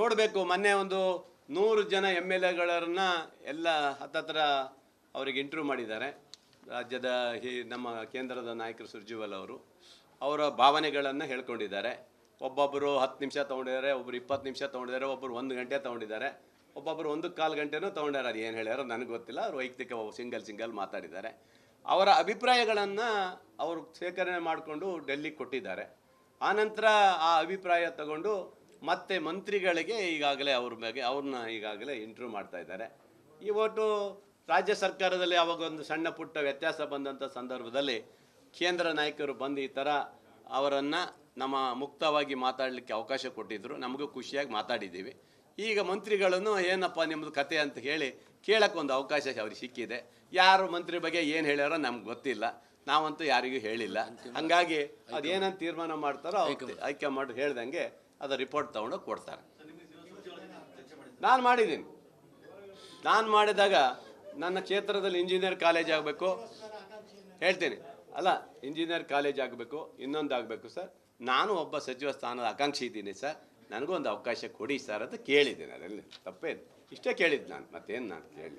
ನೋಡಬೇಕು, ಮೊನ್ನೆ ಒಂದು ನೂರು ಜನ ಎಂ ಎಲ್ ಎಗಳನ್ನ ಎಲ್ಲ ಹತ್ತತ್ರ ಅವರಿಗೆ ಇಂಟರ್ವ್ಯೂ ಮಾಡಿದ್ದಾರೆ. ರಾಜ್ಯದ ಹಿ, ನಮ್ಮ ಕೇಂದ್ರದ ನಾಯಕರು ಸುರ್ಜಿವಾಲ್ ಅವರು. ಅವರ ಭಾವನೆಗಳನ್ನು ಹೇಳ್ಕೊಂಡಿದ್ದಾರೆ. ಒಬ್ಬೊಬ್ಬರು ಹತ್ತು ನಿಮಿಷ ತೊಗೊಂಡಿದ್ದಾರೆ ಒಬ್ಬರು ಇಪ್ಪತ್ತು ನಿಮಿಷ ತೊಗೊಂಡಿದ್ದಾರೆ ಒಬ್ಬರು ಒಂದು ಗಂಟೆ ತೊಗೊಂಡಿದ್ದಾರೆ. ಒಬ್ಬೊಬ್ಬರು ಒಂದು ಕಾಲು ಗಂಟೆನೂ ತೊಗೊಂಡಿದ್ದಾರೆ ಅದು ಏನು ಹೇಳ್ಯಾರೋ ನನಗೆ ಗೊತ್ತಿಲ್ಲ. ಅವ್ರು ವೈಯಕ್ತಿಕ ಸಿಂಗಲ್ ಸಿಂಗಲ್ ಮಾತಾಡಿದ್ದಾರೆ. ಅವರ ಅಭಿಪ್ರಾಯಗಳನ್ನು ಅವರು ಶೇಖರಣೆ ಮಾಡಿಕೊಂಡು ಡೆಲ್ಲಿಗೆ ಕೊಟ್ಟಿದ್ದಾರೆ. ಆನಂತರ ಆ ಅಭಿಪ್ರಾಯ ತಗೊಂಡು ಮತ್ತೆ ಮಂತ್ರಿಗಳಿಗೆ ಈಗಾಗಲೇ ಅವ್ರ ಬಗ್ಗೆ ಅವ್ರನ್ನ ಈಗಾಗಲೇ ಇಂಟರ್ವ್ಯೂ ಮಾಡ್ತಾ ಇದ್ದಾರೆ. ಇವತ್ತು ರಾಜ್ಯ ಸರ್ಕಾರದಲ್ಲಿ ಅವಾಗ ಒಂದು ಸಣ್ಣ ಪುಟ್ಟ ವ್ಯತ್ಯಾಸ ಬಂದಂಥ ಸಂದರ್ಭದಲ್ಲಿ ಕೇಂದ್ರ ನಾಯಕರು ಬಂದು ಈ ಥರ ಅವರನ್ನು ನಮ್ಮ ಮುಕ್ತವಾಗಿ ಮಾತಾಡಲಿಕ್ಕೆ ಅವಕಾಶ ಕೊಟ್ಟಿದ್ದರು ನಮಗೂ ಖುಷಿಯಾಗಿ ಮಾತಾಡಿದ್ದೀವಿ. ಈಗ ಮಂತ್ರಿಗಳನ್ನು ಏನಪ್ಪ ನಿಮ್ಮದು ಕತೆ ಅಂತ ಹೇಳಿ ಕೇಳಕ್ಕೆ ಒಂದು ಅವಕಾಶ ಅವ್ರಿಗೆ ಸಿಕ್ಕಿದೆ. ಯಾರು ಮಂತ್ರಿ ಬಗ್ಗೆ ಏನು ಹೇಳ್ಯಾರೋ ನಮ್ಗೆ ಗೊತ್ತಿಲ್ಲ. ನಾವಂತೂ ಯಾರಿಗೂ ಹೇಳಿಲ್ಲ. ಹಂಗಾಗಿ ಅದೇನಂತ ತೀರ್ಮಾನ ಮಾಡ್ತಾರೋ ಆಯ್ಕೆ ಮಾಡಿ ಹೇಳ್ದಂಗೆ ಅದು ರಿಪೋರ್ಟ್ ತಗೊಂಡು ಕೊಡ್ತಾರೆ. ನಾನು ಮಾಡಿದ್ದೀನಿ. ನಾನು ಮಾಡಿದಾಗ ನನ್ನ ಕ್ಷೇತ್ರದಲ್ಲಿ ಇಂಜಿನಿಯರ್ ಕಾಲೇಜ್ ಆಗಬೇಕು. ಹೇಳ್ತೀನಿ. ಅಲ್ಲ ಇಂಜಿನಿಯರ್ ಕಾಲೇಜ್ ಆಗಬೇಕು, ಇನ್ನೊಂದು ಆಗಬೇಕು ಸರ್ ನಾನು ಒಬ್ಬ ಸಚಿವ ಸ್ಥಾನದ ಆಕಾಂಕ್ಷಿ ಇದ್ದೀನಿ ಸರ್ ನನಗೂ ಒಂದು ಅವಕಾಶ ಕೊಡಿ ಸರ್ ಅಂತ ಕೇಳಿದ್ದೀನಿ. ಅದರಲ್ಲಿ ತಪ್ಪೇನು. ಇಷ್ಟೇ ಕೇಳಿದ್ದು ನಾನು. ಮತ್ತೇನು ನಾನು ಕೇಳಿ